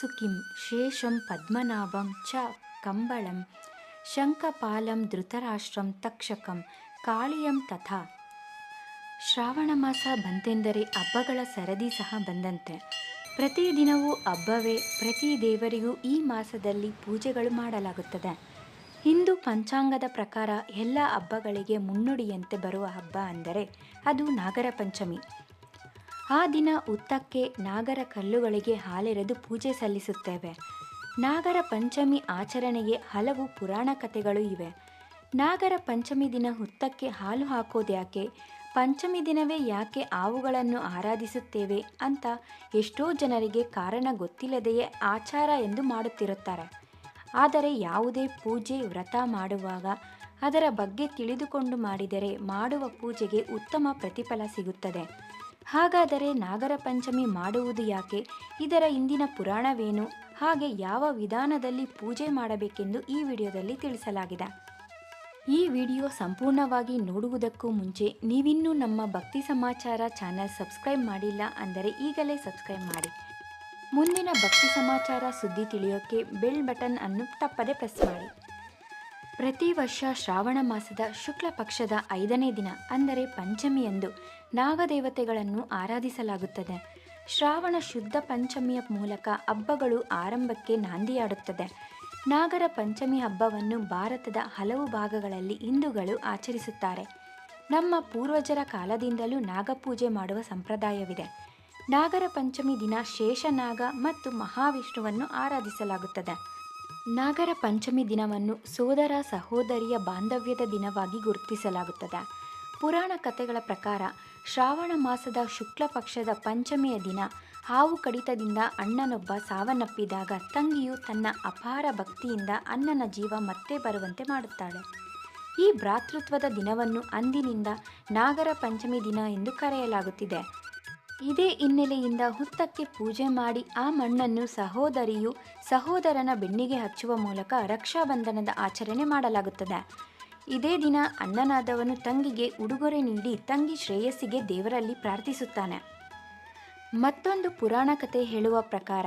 ವಾಸುಕಿಂ ಶೇಷಂ ಪದ್ಮನಾಭಂ ಚ ಕಂಬಳಂ ಶಂಖಪಾಲಂ ಧೃತರಾಷ್ಟ್ರಂ ತಕ್ಷಕಂ ಕಾಳಿಯಂ ತಥಾ. ಶ್ರಾವಣ ಮಾಸ ಬಂತೆಂದರೆ ಹಬ್ಬಗಳ ಸರದಿ ಸಹ ಬಂದಂತೆ. ಪ್ರತಿದಿನವೂ ಹಬ್ಬವೇ, ಪ್ರತಿ ದೇವರಿಗೂ ಈ ಮಾಸದಲ್ಲಿ ಪೂಜೆಗಳು ಮಾಡಲಾಗುತ್ತದೆ. ಹಿಂದೂ ಪಂಚಾಂಗದ ಪ್ರಕಾರ ಎಲ್ಲ ಹಬ್ಬಗಳಿಗೆ ಮುನ್ನುಡಿಯಂತೆ ಬರುವ ಹಬ್ಬ ಅಂದರೆ ಅದು ನಾಗರ ಪಂಚಮಿ. ಆ ದಿನ ಉತ್ತಕ್ಕೆ ನಾಗರ ಕಲ್ಲುಗಳಿಗೆ ಹಾಲೆರೆದು ಪೂಜೆ ಸಲ್ಲಿಸುತ್ತೇವೆ. ನಾಗರ ಪಂಚಮಿ ಆಚರಣೆಗೆ ಹಲವು ಪುರಾಣ ಕಥೆಗಳು ಇವೆ. ನಾಗರ ಪಂಚಮಿ ದಿನ ಹುತ್ತಕ್ಕೆ ಹಾಲು ಹಾಕೋದ್ಯಾಕೆ ಪಂಚಮಿ ದಿನವೇ ಯಾಕೆ ಆವುಗಳನ್ನು ಆರಾಧಿಸುತ್ತೇವೆ ಅಂತ ಎಷ್ಟೋ ಜನರಿಗೆ ಕಾರಣ ಗೊತ್ತಿಲ್ಲದೆಯೇ ಆಚಾರ ಎಂದು ಮಾಡುತ್ತಿರುತ್ತಾರೆ. ಆದರೆ ಯಾವುದೇ ಪೂಜೆ ವ್ರತ ಮಾಡುವಾಗ ಅದರ ಬಗ್ಗೆ ತಿಳಿದುಕೊಂಡು ಮಾಡಿದರೆ ಮಾಡುವ ಪೂಜೆಗೆ ಉತ್ತಮ ಪ್ರತಿಫಲ ಸಿಗುತ್ತದೆ. ಹಾಗಾದರೆ ನಾಗರ ಪಂಚಮಿ ಮಾಡುವುದು ಯಾಕೆ? ಇದರ ಇಂದಿನ ಪುರಾಣವೇನು? ಹಾಗೆ ಯಾವ ವಿಧಾನದಲ್ಲಿ ಪೂಜೆ ಮಾಡಬೇಕೆಂದು ಈ ವಿಡಿಯೋದಲ್ಲಿ ತಿಳಿಸಲಾಗಿದೆ. ಈ ವಿಡಿಯೋ ಸಂಪೂರ್ಣವಾಗಿ ನೋಡುವುದಕ್ಕೂ ಮುಂಚೆ ನೀವಿನ್ನೂ ನಮ್ಮ ಭಕ್ತಿ ಸಮಾಚಾರ ಚಾನೆಲ್ ಸಬ್ಸ್ಕ್ರೈಬ್ ಮಾಡಿಲ್ಲ ಅಂದರೆ ಈಗಲೇ ಸಬ್ಸ್ಕ್ರೈಬ್ ಮಾಡಿ. ಮುಂದಿನ ಭಕ್ತಿ ಸಮಾಚಾರ ಸುದ್ದಿ ತಿಳಿಯೋಕ್ಕೆ ಬೆಲ್ ಬಟನ್ ಅನ್ನು ತಪ್ಪದೆ ಪ್ರೆಸ್ ಮಾಡಿ. ಪ್ರತಿ ವರ್ಷ ಶ್ರಾವಣ ಮಾಸದ ಶುಕ್ಲ ಪಕ್ಷದ ಐದನೇ ದಿನ, ಅಂದರೆ ಪಂಚಮಿಯಂದು ನಾಗದೇವತೆಗಳನ್ನು ಆರಾಧಿಸಲಾಗುತ್ತದೆ. ಶ್ರಾವಣ ಶುದ್ಧ ಪಂಚಮಿಯ ಮೂಲಕ ಹಬ್ಬಗಳು ಆರಂಭಕ್ಕೆ ನಾಂದಿಯಾಡುತ್ತದೆ. ನಾಗರ ಪಂಚಮಿ ಹಬ್ಬವನ್ನು ಭಾರತದ ಹಲವು ಭಾಗಗಳಲ್ಲಿ ಹಿಂದೂಗಳು ಆಚರಿಸುತ್ತಾರೆ. ನಮ್ಮ ಪೂರ್ವಜರ ಕಾಲದಿಂದಲೂ ನಾಗಪೂಜೆ ಮಾಡುವ ಸಂಪ್ರದಾಯವಿದೆ. ನಾಗರ ಪಂಚಮಿ ದಿನ ಶೇಷನಾಗ ಮತ್ತು ಮಹಾವಿಷ್ಣುವನ್ನು ಆರಾಧಿಸಲಾಗುತ್ತದೆ. ನಾಗರ ಪಂಚಮಿ ದಿನವನ್ನು ಸೋದರ ಸಹೋದರಿಯ ಬಾಂಧವ್ಯದ ದಿನವಾಗಿ ಗುರುತಿಸಲಾಗುತ್ತದೆ. ಪುರಾಣ ಕಥೆಗಳ ಪ್ರಕಾರ ಶ್ರಾವಣ ಮಾಸದ ಶುಕ್ಲ ಪಕ್ಷದ ಪಂಚಮಿಯ ದಿನ ಹಾವು ಕಡಿತದಿಂದ ಅಣ್ಣನೊಬ್ಬ ಸಾವನ್ನಪ್ಪಿದಾಗ ತಂಗಿಯು ತನ್ನ ಅಪಾರ ಭಕ್ತಿಯಿಂದ ಅಣ್ಣನ ಜೀವ ಮತ್ತೆ ಬರುವಂತೆ ಮಾಡುತ್ತಾಳೆ. ಈ ಭ್ರಾತೃತ್ವದ ದಿನವನ್ನು ಅಂದಿನಿಂದ ನಾಗರ ಪಂಚಮಿ ದಿನ ಎಂದು ಕರೆಯಲಾಗುತ್ತಿದೆ. ಇದೇ ಹಿನ್ನೆಲೆಯಿಂದ ಹುತ್ತಕ್ಕೆ ಪೂಜೆ ಮಾಡಿ ಆ ಮಣ್ಣನ್ನು ಸಹೋದರಿಯು ಸಹೋದರನ ಬೆನ್ನಿಗೆ ಹಚ್ಚುವ ಮೂಲಕ ರಕ್ಷಾಬಂಧನದ ಆಚರಣೆ ಮಾಡಲಾಗುತ್ತದೆ. ಇದೇ ದಿನ ಅಣ್ಣನಾದವನು ತಂಗಿಗೆ ಉಡುಗೊರೆ ನೀಡಿ ತಂಗಿ ಶ್ರೇಯಸ್ಸಿಗೆ ದೇವರಲ್ಲಿ ಪ್ರಾರ್ಥಿಸುತ್ತಾನೆ. ಮತ್ತೊಂದು ಪುರಾಣ ಕಥೆ ಹೇಳುವ ಪ್ರಕಾರ,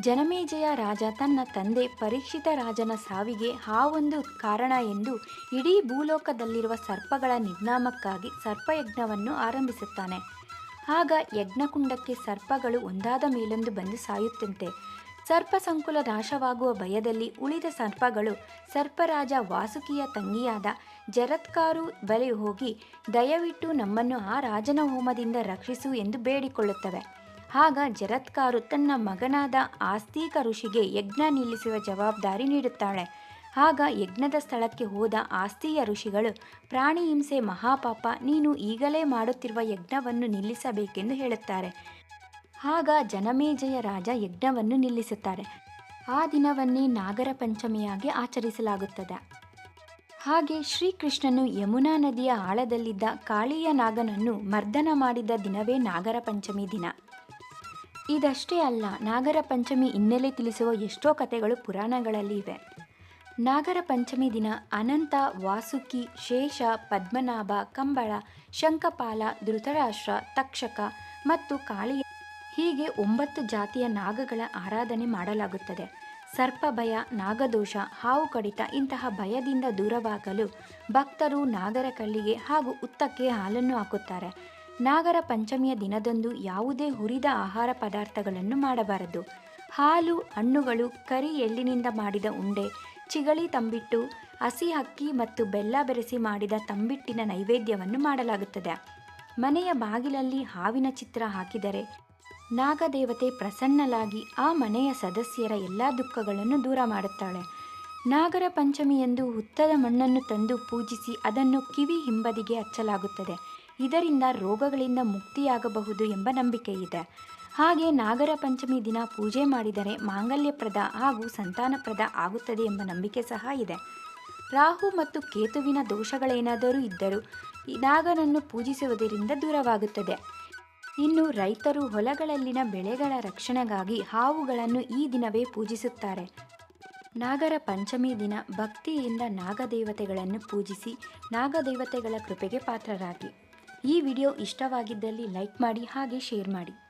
ಜನಮೇಜಯ ರಾಜ ತನ್ನ ತಂದೆ ಪರೀಕ್ಷಿತ ರಾಜನ ಸಾವಿಗೆ ಆ ಒಂದು ಕಾರಣ ಎಂದು ಇಡೀ ಭೂಲೋಕದಲ್ಲಿರುವ ಸರ್ಪಗಳ ನಿರ್ನಾಮಕ್ಕಾಗಿ ಸರ್ಪಯಜ್ಞವನ್ನು ಆರಂಭಿಸುತ್ತಾನೆ. ಆಗ ಯಜ್ಞಕುಂಡಕ್ಕೆ ಸರ್ಪಗಳು ಒಂದಾದ ಮೇಲೊಂದು ಬಂದು ಸಾಯುತ್ತಂತೆ. ಸರ್ಪ ಸಂಕುಲ ನಾಶವಾಗುವ ಭಯದಲ್ಲಿ ಉಳಿದ ಸರ್ಪಗಳು ಸರ್ಪರಾಜ ವಾಸುಕಿಯ ತಂಗಿಯಾದ ಜರತ್ಕಾರು ಬಳಿ ಹೋಗಿ ದಯವಿಟ್ಟು ನಮ್ಮನ್ನು ಆ ರಾಜನ ಹೋಮದಿಂದ ರಕ್ಷಿಸು ಎಂದು ಬೇಡಿಕೊಳ್ಳುತ್ತವೆ. ಆಗ ಜರತ್ಕಾರು ತನ್ನ ಮಗನಾದ ಆಸ್ತಿಕ ಋಷಿಗೆ ಯಜ್ಞ ನಿಲ್ಲಿಸುವ ಜವಾಬ್ದಾರಿ ನೀಡುತ್ತಾಳೆ. ಆಗ ಯಜ್ಞದ ಸ್ಥಳಕ್ಕೆ ಹೋದ ಆಸ್ತಿಯ ಋಷಿಗಳು ಪ್ರಾಣಿ ಹಿಂಸೆ ಮಹಾಪಾಪ, ನೀನು ಈಗಲೇ ಮಾಡುತ್ತಿರುವ ಯಜ್ಞವನ್ನು ನಿಲ್ಲಿಸಬೇಕೆಂದು ಹೇಳುತ್ತಾರೆ. ಆಗ ಜನಮೇಜಯ ರಾಜ ಯಜ್ಞವನ್ನು ನಿಲ್ಲಿಸುತ್ತಾರೆ. ಆ ದಿನವನ್ನೇ ನಾಗರ ಪಂಚಮಿಯಾಗಿ ಆಚರಿಸಲಾಗುತ್ತದೆ. ಹಾಗೆ ಶ್ರೀಕೃಷ್ಣನು ಯಮುನಾ ನದಿಯ ಆಳದಲ್ಲಿದ್ದ ಕಾಳಿಯ ನಾಗನನ್ನು ಮರ್ದನ ಮಾಡಿದ ದಿನವೇ ನಾಗರ ಪಂಚಮಿ ದಿನ. ಇದಷ್ಟೇ ಅಲ್ಲ ನಾಗರ ಪಂಚಮಿ ಹಿನ್ನೆಲೆ ತಿಳಿಸುವ ಎಷ್ಟೋ ಕಥೆಗಳು ಪುರಾಣಗಳಲ್ಲಿ ಇವೆ. ನಾಗರ ಪಂಚಮಿ ದಿನ ಅನಂತ, ವಾಸುಕಿ, ಶೇಷ, ಪದ್ಮನಾಭ, ಕಂಬಳ ಶಂಕಪಾಲ ಧೃತರಾಷ್ಟ್ರ, ತಕ್ಷಕ ಮತ್ತು ಕಾಳಿ ಹೀಗೆ ಒಂಬತ್ತು ಜಾತಿಯ ನಾಗಗಳ ಆರಾಧನೆ ಮಾಡಲಾಗುತ್ತದೆ. ಸರ್ಪ ಭಯ, ನಾಗದೋಷ, ಹಾವು ಕಡಿತ ಇಂತಹ ಭಯದಿಂದ ದೂರವಾಗಲು ಭಕ್ತರು ನಾಗರ ಕಳ್ಳಿಗೆ ಹಾಗೂ ಉತ್ತಕ್ಕೆ ಹಾಲನ್ನು ಹಾಕುತ್ತಾರೆ. ನಾಗರ ಪಂಚಮಿಯ ದಿನದಂದು ಯಾವುದೇ ಹುರಿದ ಆಹಾರ ಪದಾರ್ಥಗಳನ್ನು ಮಾಡಬಾರದು. ಹಾಲು, ಹಣ್ಣುಗಳು, ಕರಿ ಎಳ್ಳಿನಿಂದ ಮಾಡಿದ ಉಂಡೆ ಚಿಗಳಿ ತಂಬಿಟ್ಟು ಹಸಿ ಅಕ್ಕಿ ಮತ್ತು ಬೆಲ್ಲ ಬೆರೆಸಿ ಮಾಡಿದ ತಂಬಿಟ್ಟಿನ ನೈವೇದ್ಯವನ್ನು ಮಾಡಲಾಗುತ್ತದೆ. ಮನೆಯ ಬಾಗಿಲಲ್ಲಿ ಹಾವಿನ ಚಿತ್ರ ಹಾಕಿದರೆ ನಾಗದೇವತೆ ಪ್ರಸನ್ನಲಾಗಿ ಆ ಮನೆಯ ಸದಸ್ಯರ ಎಲ್ಲ ದುಃಖಗಳನ್ನು ದೂರ ಮಾಡುತ್ತಾಳೆ. ನಾಗರ ಪಂಚಮಿಯಂದು ಹುತ್ತದ ಮಣ್ಣನ್ನು ತಂದು ಪೂಜಿಸಿ ಅದನ್ನು ಕಿವಿ ಹಿಂಬದಿಗೆ ಹಚ್ಚಲಾಗುತ್ತದೆ. ಇದರಿಂದ ರೋಗಗಳಿಂದ ಮುಕ್ತಿಯಾಗಬಹುದು ಎಂಬ ನಂಬಿಕೆ ಇದೆ ಹಾಗೆ ನಾಗರ ಪಂಚಮಿ ದಿನ ಪೂಜೆ ಮಾಡಿದರೆ ಮಾಂಗಲ್ಯಪ್ರದ ಹಾಗೂ ಸಂತಾನಪ್ರದ ಆಗುತ್ತದೆ ಎಂಬ ನಂಬಿಕೆ ಸಹ ಇದೆ. ರಾಹು ಮತ್ತು ಕೇತುವಿನ ದೋಷಗಳೇನಾದರೂ ಇದ್ದರೂ ನಾಗನನ್ನು ಪೂಜಿಸುವುದರಿಂದ ದೂರವಾಗುತ್ತದೆ. ಇನ್ನು ರೈತರು ಹೊಲಗಳಲ್ಲಿನ ಬೆಳೆಗಳ ರಕ್ಷಣೆಗಾಗಿ ಹಾವುಗಳನ್ನು ಈ ದಿನವೇ ಪೂಜಿಸುತ್ತಾರೆ. ನಾಗರ ಪಂಚಮಿ ದಿನ ಭಕ್ತಿಯಿಂದ ನಾಗದೇವತೆಗಳನ್ನು ಪೂಜಿಸಿ ನಾಗದೇವತೆಗಳ ಕೃಪೆಗೆ ಪಾತ್ರರಾಗಿ. ಈ ವಿಡಿಯೋ ಇಷ್ಟವಾಗಿದ್ದಲ್ಲಿ ಲೈಕ್ ಮಾಡಿ ಹಾಗೆ ಶೇರ್ ಮಾಡಿ.